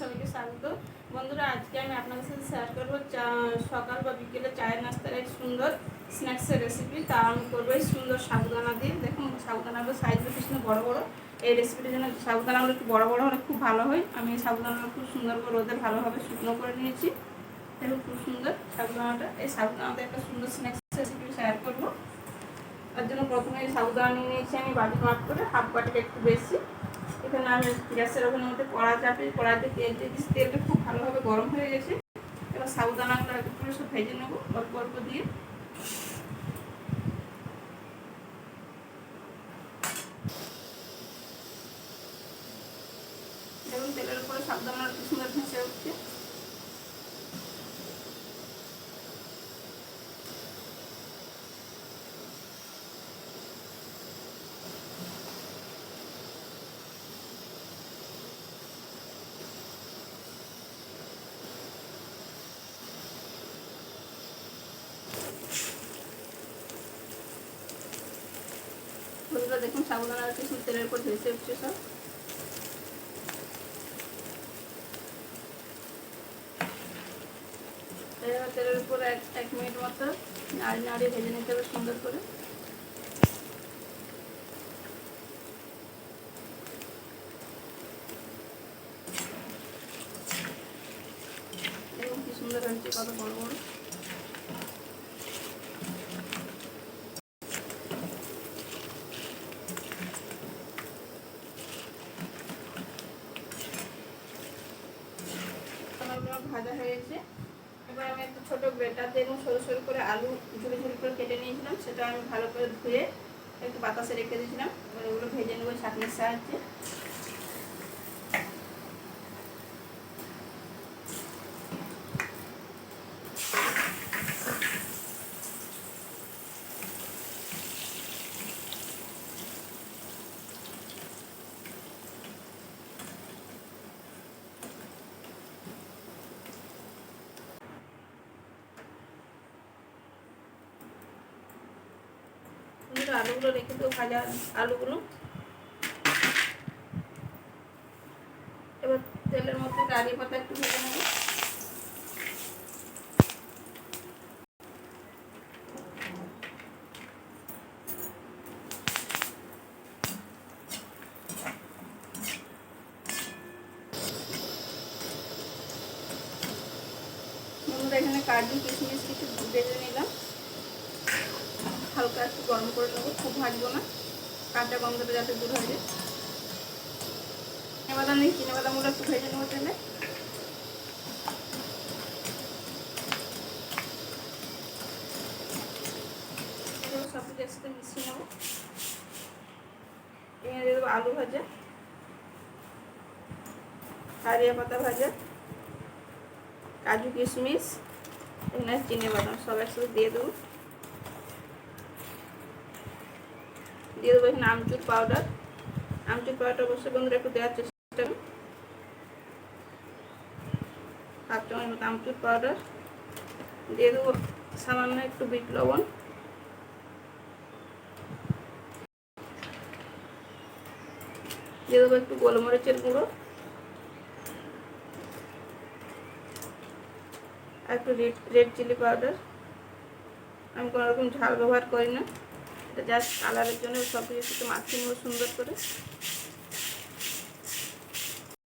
সবাইকে স্বাগত। বন্ধুরা, আজকে আমি আপনাদের সাথে শেয়ার করব চা, সকাল বা বিকেলে চায়ের নাস্তার এক সুন্দর স্ন্যাক্সের রেসিপি তা আমি করব এই সুন্দর সাবুদানা দিয়ে। দেখুন, সাবুদানাগুলো সাইজগুলো কৃষ্ণ বড় বড়। এই রেসিপিটির জন্য সাবুদানাগুলো একটু বড় বড় হলে খুব ভালো হয়। আমি এই সাবুদানাগুলো খুব সুন্দর করে রোদে ভালোভাবে শুকনো করে নিয়েছি। দেখুন, খুব সুন্দর সাবুদানাটা। এই সাবুদানাতে একটা সুন্দর স্ন্যাক্স রেসিপি শেয়ার করব। তার জন্য প্রথমে এই সাবুদানা নিয়ে নিয়েছি আমি বাটি মাপ করে, হাফ বাটিটা একটু বেশি। এখানে আমি গ্যাসের ওখানের মধ্যে কড়া চাপে কড়াতে তেল দিয়েছি তেলটা খুব ভালোভাবে গরম হয়ে গেছে। এবার সাবুদানাগুলো একটু সব ভেজে নেব, অল্প অল্প দিয়ে। দেখুন, তেলের উপরে সাবধানটা সুন্দর ভেসে উঠছে। বন্ধুরা দেখুন সাবধান কিছু তেলের উপর ভেসে উঠছে সব। তেলের উপর এক এক মিনিট মতো নাড়ি নাড়িয়ে ভেজে নিতে হবে সুন্দর করে। কি সুন্দর হয়েছে, কত বড় বড়। ভাজা হয়েছে। এবার আমি একটা ছোটো গ্রেটার দিয়ে সরু সরু করে আলু ঝুড়ি ঝুড়ি করে কেটে নিয়েছিলাম। সেটা আমি ভালো করে ধুয়ে একটু বাতাসে রেখে দিয়েছিলাম। এবার ওগুলো ভেজে নেব চাটনির সাহায্যে। কিন্তু আলুগুলো রেখে দেবো ভাজা আলুগুলো। এবার তেলের মধ্যে কারি পাতা একটু ভেজে নেব। এখানে কাজু, কিশমিশ কিছু ভেজে নিলাম। হালকা একটু গরম করে নেব, খুব ভাজবো না। কাঁচা গন্ধটা যাতে দূর হয়ে যায়। বাদাম নেই চিনে বাদামগুলো একটু ভেজে নেব তেলে সব কিছু একসাথে মিশিয়ে নেব। এখানে দিয়ে দেবো আলু ভাজা কারিয়া পাতা ভাজা, কাজু কিশমিশ, এখানে চিনে বাদাম সব একসাথে দিয়ে দেবো। দিয়ে দেবো এখানে আমচুর পাউডার আমচুর পাউডার অবশ্যই বন্ধুরা একটু দেওয়ার চেষ্টা করুন হাফ মতো আমচুর পাউডার দিয়ে দেবো সামান্য একটু বিট লবণ। দিয়ে দেবো একটু গোলমরিচের গুঁড়ো। আর একটু রেড রেড চিলি পাউডার আমি কোনো রকম ঝাল ব্যবহার করি না। জাস্ট কালারের জন্য সব কিছু মাখিয়ে নেব সুন্দর করে।